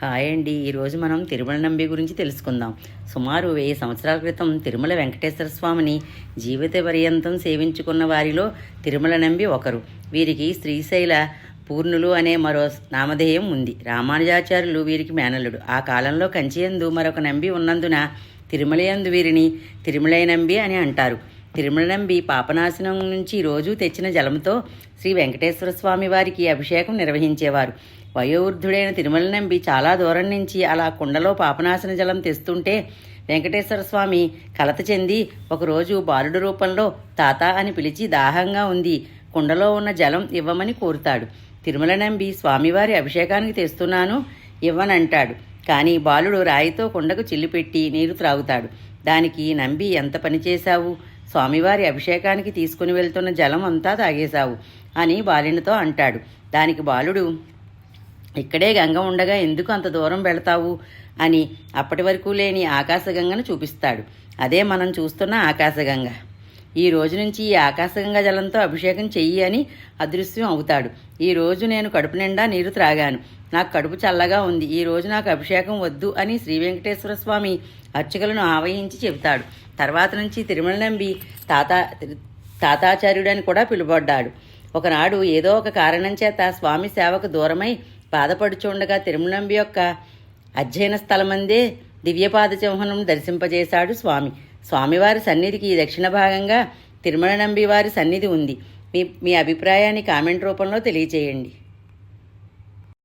Hi అండి. ఈరోజు మనం తిరుమల నంబి గురించి తెలుసుకుందాం. సుమారు వెయ్యి సంవత్సరాల క్రితం తిరుమల వెంకటేశ్వర స్వామిని జీవిత పర్యంతం సేవించుకున్న వారిలో తిరుమల నంబి ఒకరు. వీరికి శ్రీశైల పూర్ణులు అనే మరో నామధేయం ఉంది. రామానుజాచార్యులు వీరికి మేనల్లుడు. ఆ కాలంలో కంచియందు మరొక నంబి ఉన్నందున తిరుమలయందు వీరిని తిరుమలై నంబి అని అంటారు. తిరుమల నంబి పాపనాశనం నుంచి రోజు తెచ్చిన జలంతో శ్రీ వెంకటేశ్వర స్వామి వారికి అభిషేకం నిర్వహించేవారు. వయోవృద్ధుడైన తిరుమల నంబి చాలా దూరం నుంచి అలా కుండలో పాపనాశన జలం తెస్తుంటే వెంకటేశ్వర స్వామి కలత చెంది ఒకరోజు బాలుడు రూపంలో తాత అని పిలిచి దాహంగా ఉంది కుండలో ఉన్న జలం ఇవ్వమని కోరుతాడు. తిరుమల నంబి స్వామివారి అభిషేకానికి తెస్తున్నాను ఇవ్వనంటాడు. కానీ బాలుడు రాయితో కుండకు చిల్లు పెట్టి నీరు త్రాగుతాడు. దానికి నంబి ఎంత పని చేశావు? స్వామివారి అభిషేకానికి తీసుకుని వెళ్తున్న జలం అంతా తాగేశావు అని బాలునితో అంటాడు. దానికి బాలుడు ఇక్కడే గంగ ఉండగా ఎందుకు అంత దూరం వెళతావు? అని అప్పటి వరకు లేని ఆకాశగంగను చూపిస్తాడు. అదే మనం చూస్తున్న ఆకాశగంగ. ఈ రోజు నుంచి ఈ ఆకాశగంగా జలంతో అభిషేకం చెయ్యి అని అదృశ్యం అవుతాడు. ఈ రోజు నేను కడుపు నిండా నీరు త్రాగాను. నాకు కడుపు చల్లగా ఉంది. ఈ రోజు నాకు అభిషేకం వద్దు అని శ్రీ వెంకటేశ్వర స్వామి అర్చకులను ఆవహించి చెబుతాడు. తర్వాత నుంచి తిరుమల నంబి తాత తాతాచార్యుడని కూడా పిలువబడ్డాడు. ఒకనాడు ఏదో ఒక కారణం చేత స్వామి సేవకు దూరమై బాధపడుచుండగా తిరుమలంబి యొక్క అధ్యయన స్థలమందే దివ్యపాద చిహ్నం దర్శింపజేశాడు స్వామి. స్వామివారి సన్నిధికి దక్షిణ భాగంగా తిరుమల నంబి వారి సన్నిధి ఉంది. మీ మీ అభిప్రాయాన్ని కామెంట్ రూపంలో తెలియజేయండి